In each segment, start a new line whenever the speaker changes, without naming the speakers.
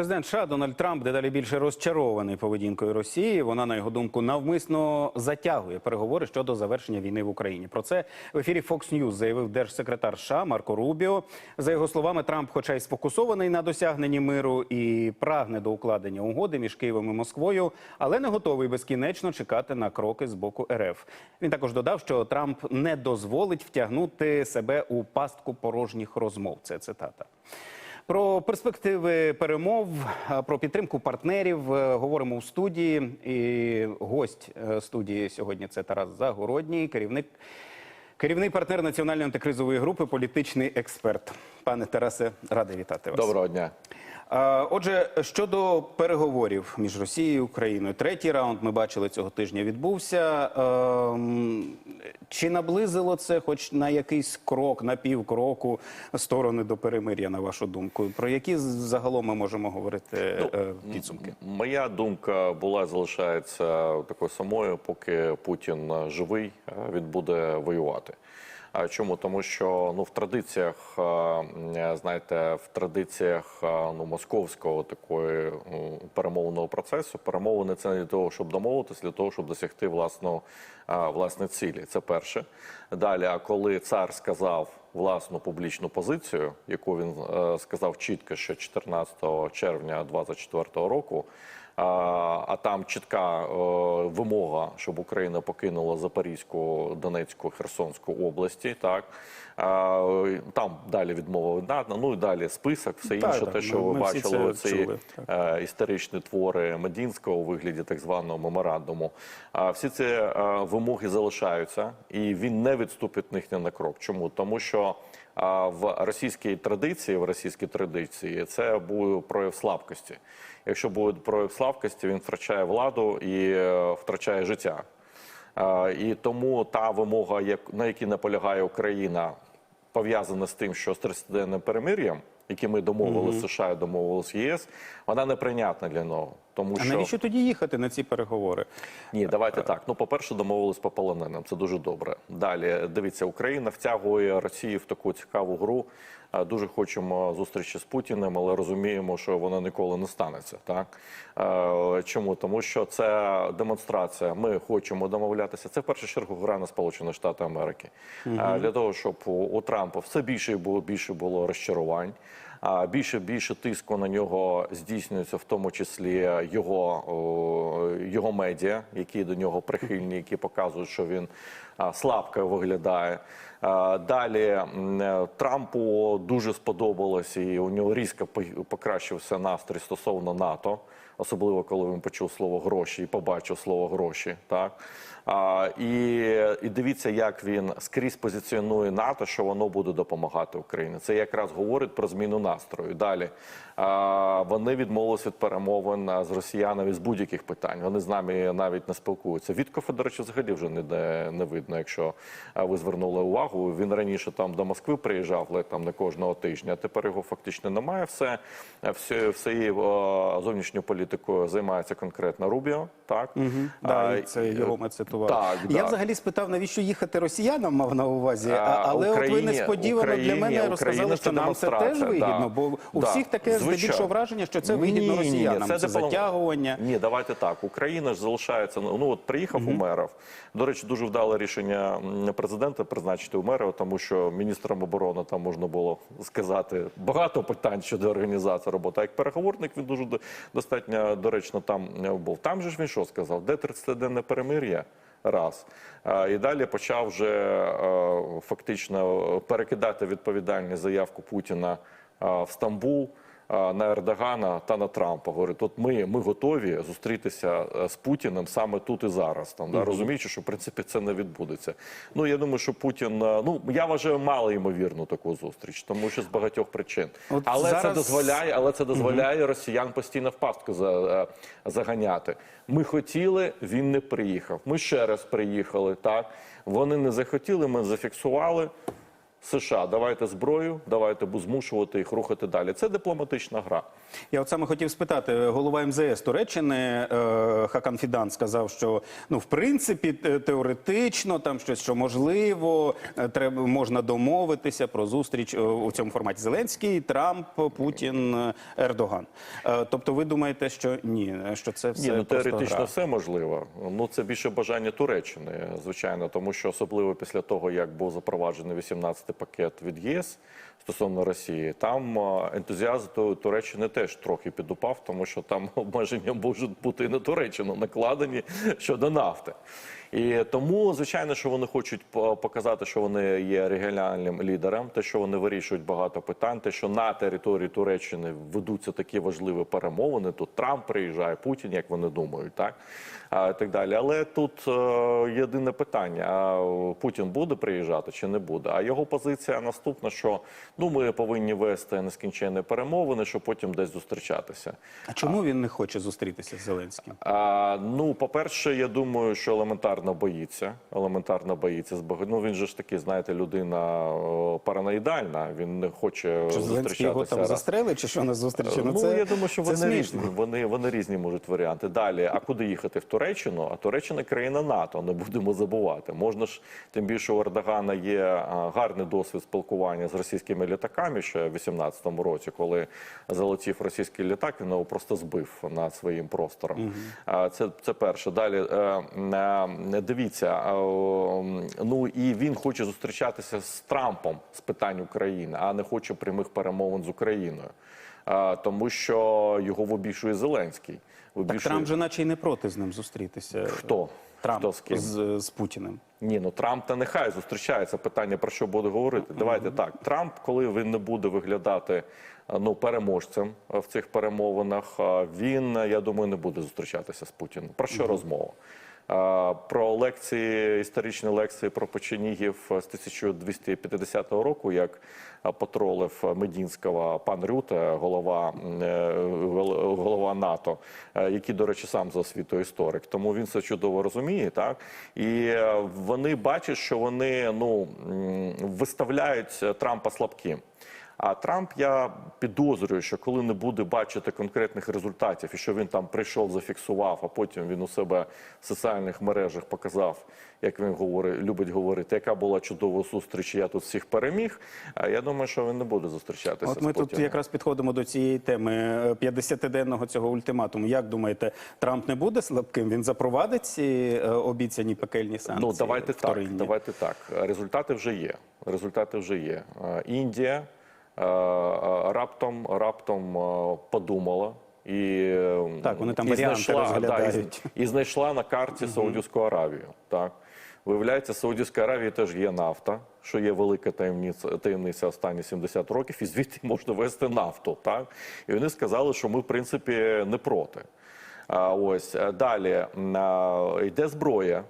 Президент США Дональд Трамп дедалі більше розчарований поведінкою Росії. Вона, на його думку, навмисно затягує переговори щодо завершення війни в Україні. Про це в ефірі Fox News заявив держсекретар США Марко Рубіо. За його словами, Трамп, хоча й сфокусований на досягненні миру і прагне до укладення угоди між Києвом і Москвою, але не готовий безкінечно чекати на кроки з боку РФ. Він також додав, що Трамп не дозволить втягнути себе у пастку порожніх розмов. Це цитата. Про перспективи перемов, про підтримку партнерів е, говоримо в студії. І гость е, студії сьогодні це Тарас Загородній, керівник, керівний партнер національної антикризової групи, політичний експерт. Пане Тарасе, радий вітати вас.
Доброго дня.
Отже, щодо переговорів між Росією і Україною, третій раунд ми бачили цього тижня відбувся. Чи наблизило це, хоч на якийсь крок, на півкроку сторони до перемир'я, на вашу думку? Про які загалом ми можемо говорити е, підсумки?
Моя думка була залишається такою самою, поки Путін живий, е, він буде воювати. Чому? Тому що ну в традиціях, е, знаєте, в традиціях е, ну московського такої перемовного процесу перемовини це не для того, щоб домовитися, для того, щоб досягти власного е, власне цілі. Це перше. Далі, а коли цар сказав власну публічну позицію, яку він е, сказав чітко, що 14 червня 2024 року. А, там чітка е, вимога, щоб Україна покинула Запорізьку, Донецьку, Херсонську області. Так там далі відмова надана. Ну і далі список, все
Так,
інше,
так,
те, що
ми-
ви
ми
бачили, ці е, історичні твори Медінського у вигляді так званого меморандуму. А всі ці е, вимоги залишаються, і він не відступить них ні на крок. Чому? Тому що в російській традиції, в російській традиції, це буде прояв слабкості. Якщо буде прояв слабкості, він втрачає владу і е, втрачає життя. Е, І тому та вимога, на якій наполягає Україна, пов'язана з тим, що з 30-денним перемир'ям, яке ми домовили з США і домовили з ЄС, вона неприйнятна для нього. Тому
А
що
навіщо тоді їхати на ці переговори?
ні, давайте так. Ну, по-перше, домовились по полоненим. Це дуже добре. Далі дивіться, Україна втягує Росію в таку цікаву гру. Е, Дуже хочемо зустрічі з Путіним, але розуміємо, що вона ніколи не станеться. Так Е, чому? Тому що це демонстрація. Ми хочемо домовлятися. Це в першу чергу гра на Сполучені Штати Америки Е, для того, щоб у, у Трампа все більше і було більше було розчарувань. Більше більше тиску на нього здійснюється, в тому числі його, його медіа, які до нього прихильні, які показують, що він слабко виглядає. Далі е, Трампу дуже сподобалось, і у нього різко покращився настрій стосовно НАТО, особливо коли він почув слово гроші і побачив слово гроші. Так і, і дивіться, як він скрізь позиціонує НАТО, що воно буде допомагати Україні. Це якраз говорить про зміну настрою. Далі вони відмовились від перемовин з росіянами з будь-яких питань. Вони з нами навіть не спілкуються. Віткофа, до речі, взагалі вже ніде не видно. Якщо ви звернули увагу, він раніше там до Москви приїжджав, але там не кожного тижня. а Тепер його фактично немає. Все все, все зовнішньою політикою займається конкретно Рубіо. Так
Да,
А,
і це його ми цитували.
Так,
Я
так.
взагалі спитав, навіщо їхати росіянам, мав на увазі, а, але от ви
Україні-
несподівано для мене розказали, що нам це теж вигідно,
да.
бо у
Да,
всіх таке
звичайно.
здебільшого враження, що це вигідно
Ні, ні, ні,
росіянам. Це,
диплом-
затягування.
Ні, давайте так. Україна ж залишається. Ну от приїхав Умеров. До речі, дуже вдале рішення президента призначити Умерова, тому що міністром оборони там можна було сказати багато питань щодо організації роботи. А як переговорник він дуже достатньо доречно там був. Там же ж він що сказав? Де 30-денне перемир'я? Раз. І далі почав вже е, фактично перекидати відповідальність заявку Путіна е, в Стамбул. е, на Ердогана та на Трампа. Говорить, от ми, ми готові зустрітися е, з Путіним саме тут і зараз. Там да, розуміючи, що в принципі це не відбудеться. Ну я думаю, що Путін е, ну я вважаю мало ймовірну таку зустріч, тому що з багатьох причин.
От
але це дозволяє, але це дозволяє росіян постійно в пастку за, е, заганяти. Ми хотіли, він не приїхав. Ми ще раз приїхали. Так вони не захотіли, ми зафіксували. США, давайте зброю, давайте змушувати їх рухати далі. Це дипломатична гра.
Я от саме хотів спитати, голова МЗС Туреччини е, Хакан Фідан сказав, що ну в принципі теоретично там щось що можливо, е, треба можна домовитися про зустріч е, у цьому форматі Зеленський, Трамп, Путін, Ердоган. Тобто, ви думаєте, що ні, що це все
Ні, ну теоретично
гра?
все можливо. Ну це більше бажання Туреччини, звичайно, тому що особливо після того, як був запроваджений 18-й пакет від ЄС стосовно Росії, там е, ентузіазм Туреччини теж трохи підупав, тому що там обмеження можуть бути і на Туреччину накладені щодо нафти. І тому, звичайно, що вони хочуть показати, що вони є регіональним лідером, те, що вони вирішують багато питань, те, що на території Туреччини ведуться такі важливі перемовини. Тут Трамп приїжджає, Путін, як вони думають, так а, так далі. Але тут е, єдине питання: а Путін буде приїжджати чи не буде? А його позиція наступна: що ну ми повинні вести нескінченні перемовини, щоб потім десь зустрічатися.
А чому він не хоче зустрітися з Зеленським?
А, ну, по-перше, я думаю, що елементарно боїться. Елементарно боїться Ну, він же ж таки, знаєте, людина параноїдальна. Він не хоче
Що Зеленський його там
раз.
застрелить, чи що на зустрічі?
Ну,
це,
я думаю, що
це
вони
смішно.
різні. Вони, вони різні можуть варіанти. Далі, а куди їхати? В Туреччину? А Туреччина країна НАТО, не будемо забувати. Можна ж, тим більше у Ердогана є гарний досвід спілкування з російськими літаками ще в 18-му році, коли залетів російський літак, він його просто збив над своїм простором. А, Це, це перше. Далі е, е, дивіться, е, ну і він хоче зустрічатися з Трампом з питань України, а не хоче прямих перемовин з Україною. Тому що його вибішує Зеленський.
Так
Вибішує...
Трамп же наче й не проти з ним зустрітися.
Хто?
Трамп
з
з, з Путіним.
Ні, ну Трамп та нехай зустрічається. Питання про що буде говорити. Давайте так. Трамп, коли він не буде виглядати ну переможцем в цих перемовинах, він я думаю не буде зустрічатися з Путіним. Про що розмова? Про лекції, історичні лекції про печенігів з 1250 року, як потролив Медінського пан Рюте, голова, е, гол- голова НАТО, е, який, до речі, сам за освітою історик. Тому він це чудово розуміє, так і е, вони бачать, що вони ну виставляють Трампа слабким. А Трамп, я підозрюю, що коли не буде бачити конкретних результатів, і що він там прийшов, зафіксував, а потім він у себе в соціальних мережах показав, як він говорить, любить говорити, яка була чудова зустріч, я тут всіх переміг. А я думаю, що він не буде зустрічатися.
От
з
ми тут якраз підходимо до цієї теми е, 50-денного цього ультиматуму. Як думаєте, Трамп не буде слабким? Він запровадить ці е, обіцяні пекельні санкції?
Ну давайте так. Давайте так. Результати вже є. Результати вже є. Е, Індія е, е, раптом раптом е, подумала. І, е,
Так, вони там
і
варіанти
да, і, і знайшла на карті Саудівську Аравію. Так. Виявляється, Саудівська Аравія теж є нафта, що є велика таємниця, таємниця останні 70 років, і звідти можна вести нафту. Так? І вони сказали, що ми, в принципі, не проти. А, ось е, далі йде зброя.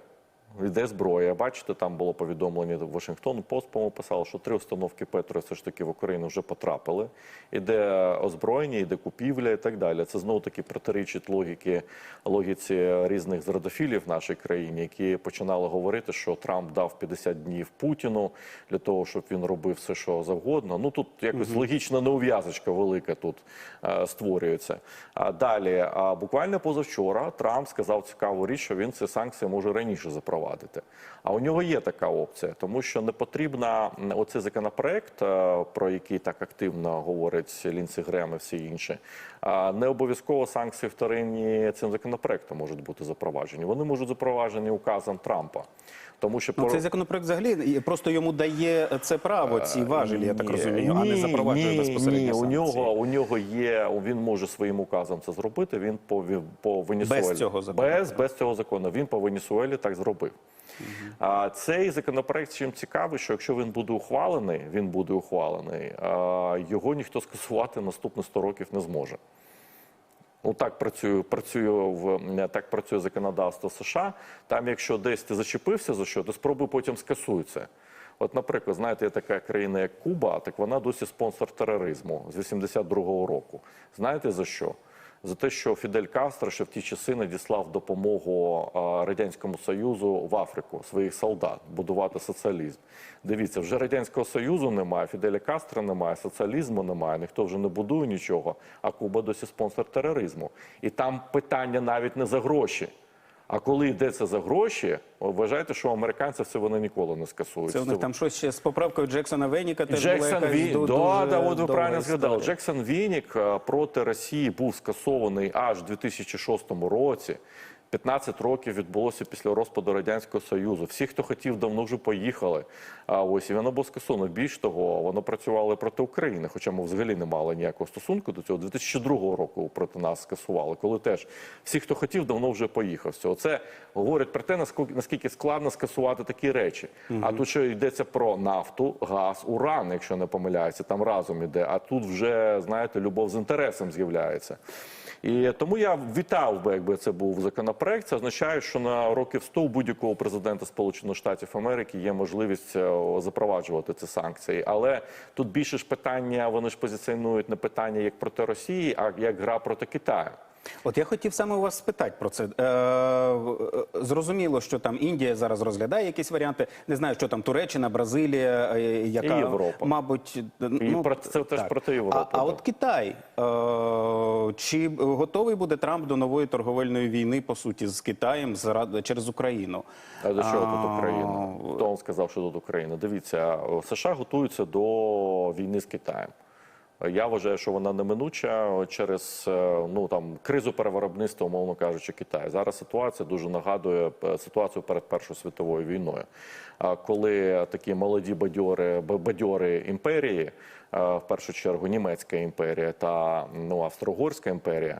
Йде зброя. Бачите, там було повідомлення Вашингтон Пост, по-моєму, писало, що три установки Петро все ж таки в Україну вже потрапили. Іде озброєння, іде купівля і так далі. Це знову таки протирічить логіки логіці різних зрадофілів в нашій країні, які починали говорити, що Трамп дав 50 днів Путіну для того, щоб він робив все, що завгодно. Ну тут якось логічна неув'язочка велика тут е, створюється. А далі, а буквально позавчора Трамп сказав цікаву річ, що він ці санкції може раніше запровадити. А у нього є така опція, тому що не потрібна оцей законопроект, е, про який так активно говорить Лінсі Грем і всі інші. Не обов'язково санкції вторинні цим законопроектом можуть бути запроваджені. Вони можуть запроваджені указом Трампа. Тому що
Ну, цей законопроект взагалі просто йому дає це право, ці важелі, я так
Ні,
розумію, а не запроваджує
ні,
безпосередньо
Ні, у нього, у нього є, він може своїм указом це зробити. Він по, по Венесуелі.
Без цього закону,
Без, без цього закону. Він по Венесуелі так зробив. Цей законопроект чим цікавий, що якщо він буде ухвалений, він буде ухвалений, його ніхто скасувати наступні 100 років не зможе. Ну так працює, працює в так працює законодавство США. Там, якщо десь ти зачепився за що, то спробуй потім скасуй це. От, наприклад, знаєте, є така країна, як Куба, так вона досі спонсор тероризму з 82-го року. Знаєте за що? За те, що Фідель Кастро ще в ті часи надіслав допомогу радянському союзу в Африку своїх солдат будувати соціалізм. Дивіться, вже радянського союзу немає, Фіделя Кастро немає, соціалізму немає, ніхто вже не будує нічого. А Куба досі спонсор тероризму. І там питання навіть не за гроші. А коли йдеться за гроші, вважайте, що американців це вони ніколи не скасують.
Це у них там щось ще з поправкою Джексона Веніка теж була
Джексон
якась
Ві...
до,
да, да, от ви правильно згадали. Джексон Вінік е, проти Росії був скасований аж у 2006 році. 15 років відбулося після розпаду радянського союзу. Всі, хто хотів, давно вже поїхали. А ось і воно було скасовано. Більш того, воно працювало проти України, хоча ми взагалі не мали ніякого стосунку до цього. 2002 року проти нас скасували, коли теж всі, хто хотів, давно вже поїхав. з цього. Це говорить про те, наскільки складно скасувати такі речі. А тут ще йдеться про нафту, газ, уран, якщо не помиляюся, там разом іде. А тут вже знаєте, любов з інтересом з'являється. І тому я вітав би, якби це був законопроект. Це означає, що на років 100 у будь-якого президента Сполучених Штатів Америки є можливість е, запроваджувати ці санкції. Але тут більше ж питання, вони ж позиціонують не питання як проти Росії, а як гра проти Китаю.
От я хотів саме у вас спитати про це. Е, е, зрозуміло, що там Індія зараз розглядає якісь варіанти. Не знаю, що там Туреччина, Бразилія, е, яка
І Європа.
мабуть,
І про- це теж проти Європи,
А, а
да.
от Китай е, чи готовий буде Трамп до нової торговельної війни по суті з Китаєм заради через Україну?
А до чого тут
А,
Україна? Хто вам сказав, що тут Україна? Дивіться, США готуються до війни з Китаєм. Я вважаю, що вона неминуча через е, ну там кризу перевиробництва, умовно кажучи, Китаю. Зараз ситуація дуже нагадує е, ситуацію перед Першою світовою війною. Коли такі молоді бадьори, бадьори імперії, е, в першу чергу німецька імперія та ну Австро-Угорська імперія,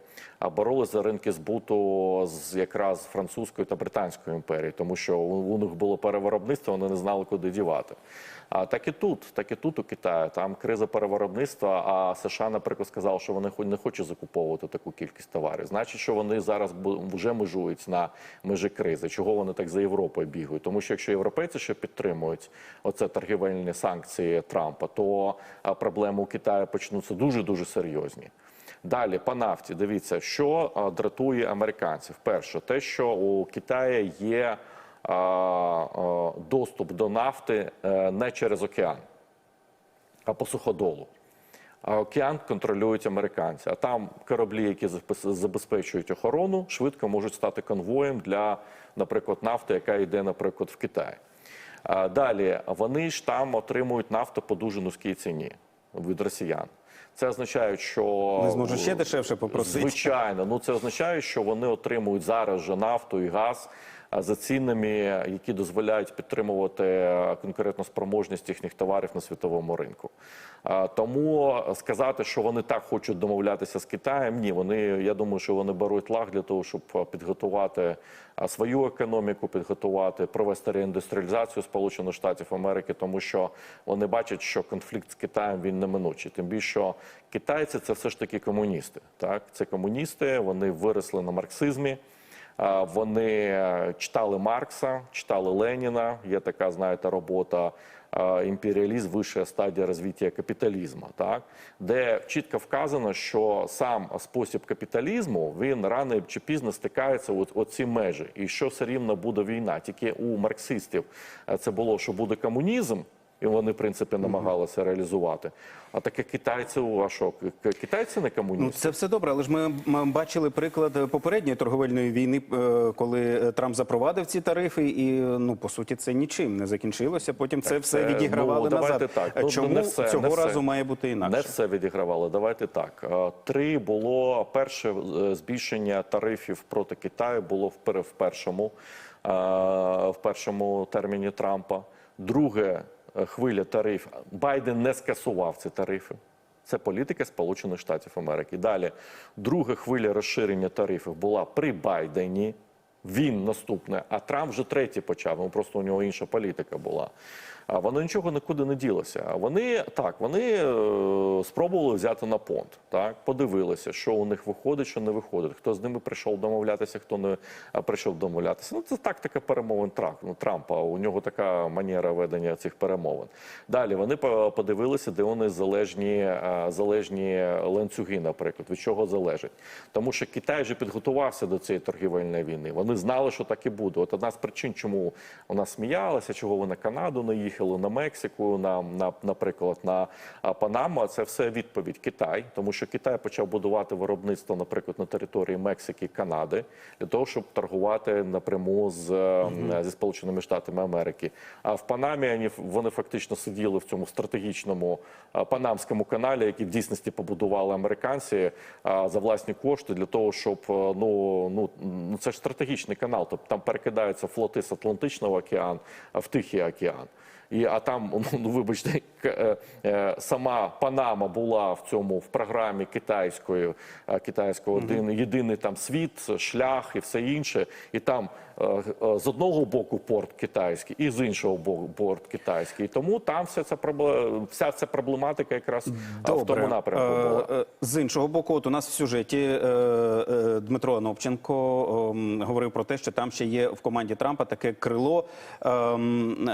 боролися за ринки збуту з якраз французькою та британською імперією, тому що у них було перевиробництво, вони не знали, куди дівати. Так і тут, так і тут у Китаї. Там криза перевиробництва. А США, наприклад, сказав, що вони не хочуть закуповувати таку кількість товарів. Значить, що вони зараз вже межують на межі кризи. Чого вони так за Європою бігають? Тому що якщо європейці ще підтримують оце торгівельні санкції Трампа, то проблеми у Китаї почнуться дуже дуже серйозні. Далі по нафті, дивіться, що дратує американців. Перше, те, що у Китаї є доступ до нафти е, не через океан, а по суходолу. А океан контролюють американці. А там кораблі, які забезпечують охорону, швидко можуть стати конвоєм для, наприклад, нафти, яка йде, наприклад, в Китай. Далі вони ж там отримують нафту по дуже низькій ціні від росіян. Це означає, що
Не зможуть ще дешевше попросити.
Звичайно, ну це означає, що вони отримують зараз же нафту і газ за цінами, які дозволяють підтримувати е, конкурентну спроможність їхніх товарів на світовому ринку. Тому сказати, що вони так хочуть домовлятися з Китаєм, ні, вони я думаю, що вони беруть лаг для того, щоб підготувати свою економіку, підготувати, провести реіндустріалізацію Сполучених Штатів Америки, тому що вони бачать, що конфлікт з Китаєм він неминучий. Тим більше що китайці це все ж таки комуністи. Так, це комуністи, вони виросли на марксизмі. Вони е, читали Маркса, читали Леніна. Є така, знаєте, робота е, імперіалізм, вища стадія розвиття капіталізму, так де чітко вказано, що сам спосіб капіталізму він рано чи пізно стикається от, от ці межі, і що все рівно буде війна. Тільки у марксистів е, це було, що буде комунізм. І вони, в принципі, намагалися реалізувати. А таке китайці, а що, китайці не комуністи?
Ну, це все добре, але ж ми, ми бачили приклад попередньої торговельної війни, е, коли Трамп запровадив ці тарифи, і ну по суті це нічим не закінчилося. Потім це все
це,
відігравали
ну,
назад.
так. Ну,
Чому
не все,
цього
не все.
разу має бути інакше?
Не все відігравали. Давайте так. Е, Три було перше е, збільшення тарифів проти Китаю було в першому, е, в першому терміні Трампа. Друге е, хвиля тарифів. Байден не скасував ці тарифи. Це політика Сполучених Штатів Америки. Далі, друга хвиля розширення тарифів була при Байдені. Він наступне, а Трамп вже третій почав. Ну просто у нього інша політика була. А воно нічого нікуди не ділося. Вони так, вони е, спробували взяти на понт. Так, подивилися, що у них виходить, що не виходить. Хто з ними прийшов домовлятися, хто не прийшов домовлятися. Ну це тактика перемовин Трамп- ну, Трампа. У нього така манера ведення цих перемовин. Далі вони по- подивилися, де вони залежні, залежні ланцюги, наприклад, від чого залежить. Тому що Китай вже підготувався до цієї торгівельної війни. Вони знали, що так і буде. От одна з причин, чому вона сміялася, чого ви на Канаду не їхали, на Мексику, на, на наприклад, на Панаму. а Це все відповідь Китай, тому що Китай почав будувати виробництво, наприклад, на території Мексики, Канади, для того, щоб торгувати напряму з е, зі Сполученими Штатами Америки. А в Панамі вони, вони фактично сиділи в цьому стратегічному панамському каналі, який в дійсності побудували американці за власні кошти для того, щоб е, ну ну ну це ж стратегічний канал. Тобто там перекидаються флоти з Атлантичного океану в Тихий океан. І а там, ну вибачте, е, е, сама Панама була в цьому в програмі китайської е, китайського один єдиний там світ, шлях і все інше. І там з одного боку порт китайський, і з іншого боку порт китайський. І тому там вся ця вся ця проблематика якраз е, в тому напрямку була.
З іншого боку, от у нас в сюжеті Дмитро Анопченко ем, говорив про те, що там ще є в команді Трампа таке крило ем,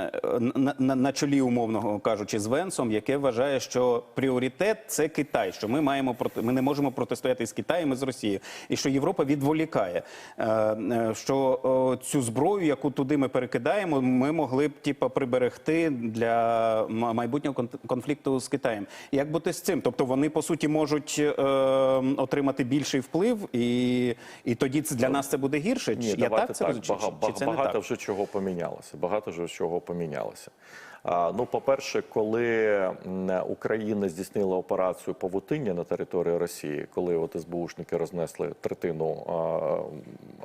на, на, чолі, умовно кажучи, з Венсом, яке вважає, що пріоритет це Китай, що ми маємо ми не можемо протистояти з Китаєм і з Росією, і що Європа відволікає. Е, е, що цю зброю, яку туди ми перекидаємо, ми могли б типа приберегти для майбутнього кон- конфлікту з Китаєм. Як бути з цим? Тобто вони по суті можуть е, отримати більший вплив, і, і тоді це для нас це буде гірше?
Ні,
Я
давайте
так це
так.
розумію?
Бага-
Чи- чи це не так?
вже чого помінялося. Багато вже чого помінялося. Ну, по-перше, коли Україна здійснила операцію павутиння на території Росії, коли от СБУшники рознесли третину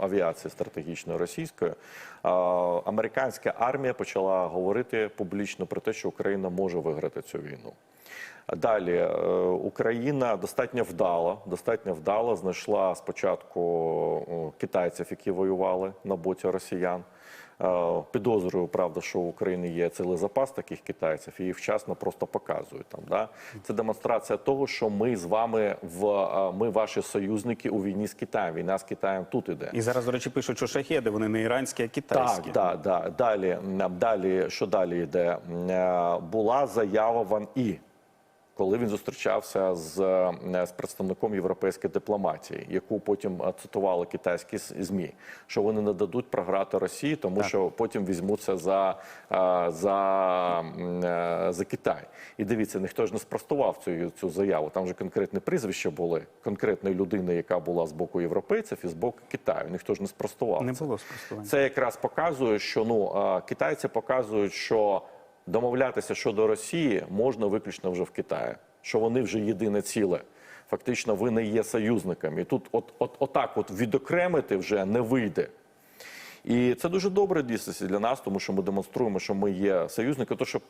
авіації стратегічної російської, американська армія почала говорити публічно про те, що Україна може виграти цю війну. Далі е, Україна достатньо вдало, достатньо вдало знайшла спочатку китайців, які воювали на боці росіян. Е, Підозрюю, правда, що в Україні є цілий запас таких китайців, і їх вчасно просто показують там. Да? Це демонстрація того, що ми з вами в е, ми ваші союзники у війні з Китаєм. Війна з Китаєм тут іде.
І зараз, до речі, пишуть, що шахеди вони не іранські, а китайські.
Так, да, да. Далі, далі, що далі йде? Е, Була заява Ван І, коли він зустрічався з, е, з представником європейської дипломатії, яку потім е, цитували китайські змі, що вони не дадуть програти Росії, тому
Так.
що потім візьмуться за, е, за, за Китай. І дивіться, ніхто ж не спростував цю, цю заяву. Там же конкретні прізвища були конкретної людини, яка була з боку європейців і з боку Китаю. Ніхто ж не спростував.
Не
це.
було спростування.
Це якраз показує, що ну китайці показують, що домовлятися щодо Росії можна виключно вже в Китаї, що вони вже єдине ціле. Фактично, ви не є союзниками. І тут, от, от, отак, от відокремити вже не вийде. І це дуже добре дійсно для нас, тому що ми демонструємо, що ми є союзники. То що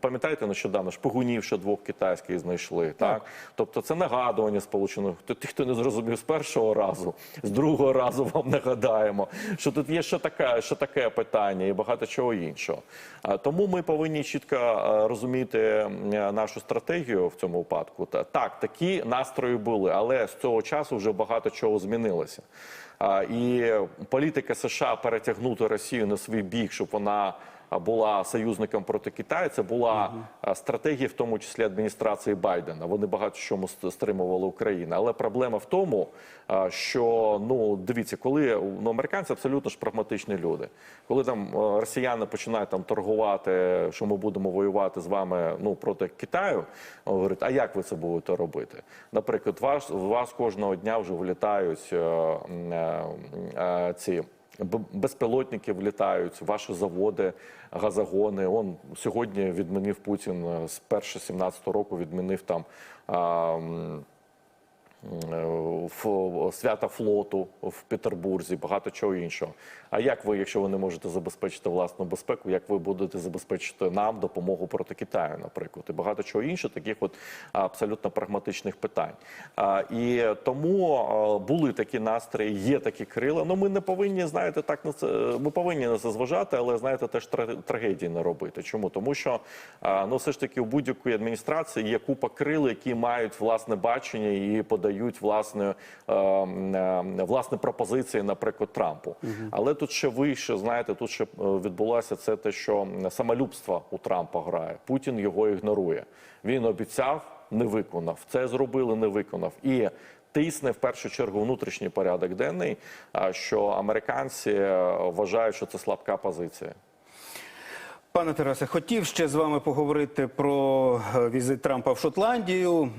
пам'ятаєте, нещодавно шпигунів ще двох китайських знайшли. Так, тобто це нагадування сполучених. Ті, хто не зрозумів з першого разу, з другого разу вам нагадаємо, що тут є ще таке, ще таке питання і багато чого іншого. Тому ми повинні чітко е, розуміти нашу стратегію в цьому випадку. Так, такі настрої були, але з цього часу вже багато чого змінилося. І політика США перетягнути Росію на свій бік, щоб вона була союзником проти Китаю. Це була стратегія, в тому числі адміністрації Байдена. Вони багато чому ст- стримували Україну. Але проблема в тому, що ну дивіться, коли ну, американці абсолютно ж прагматичні люди. Коли там росіяни починають там торгувати, що ми будемо воювати з вами ну проти Китаю, говорить, а як ви це будете робити? Наприклад, вас вас кожного дня вже вилітають е, е, е, ці. Безпілотники влітають, ваші заводи, газогони. Он сьогодні відмінив Путін е, з першого 17 року відмінив там свята флоту в Петербурзі, багато чого іншого. А як ви, якщо ви не можете забезпечити власну безпеку, як ви будете забезпечити нам допомогу проти Китаю, наприклад, і багато чого іншого, таких от абсолютно прагматичних питань. І тому були такі настрої, є такі крила. Ну ми не повинні, знаєте, так на це ми повинні на це зважати, але знаєте, теж тра- трагедії не робити. Чому? Тому що ну все ж таки у будь-якої адміністрації є купа крил, які мають власне бачення і подають власне, е, е, власне пропозиції, наприклад, Трампу. Але тут ще вище, знаєте, тут ще е, відбулося це те, що самолюбство у Трампа грає. Путін його ігнорує. Він обіцяв, не виконав. Це зробили, не виконав. І тисне в першу чергу внутрішній порядок денний, що американці вважають, що це слабка позиція.
Пане Тарасе, хотів ще з вами поговорити про е, візит Трампа в Шотландію,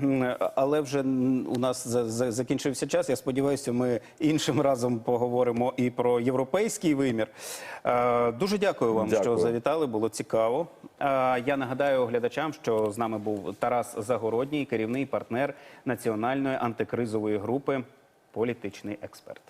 але вже у нас за- за- закінчився час. Я сподіваюся, ми іншим разом поговоримо і про європейський вимір. Е, Дуже дякую вам, що завітали. Було цікаво. Е, Я нагадаю глядачам, що з нами був Тарас Загородній, керівний партнер національної антикризової групи, політичний експерт.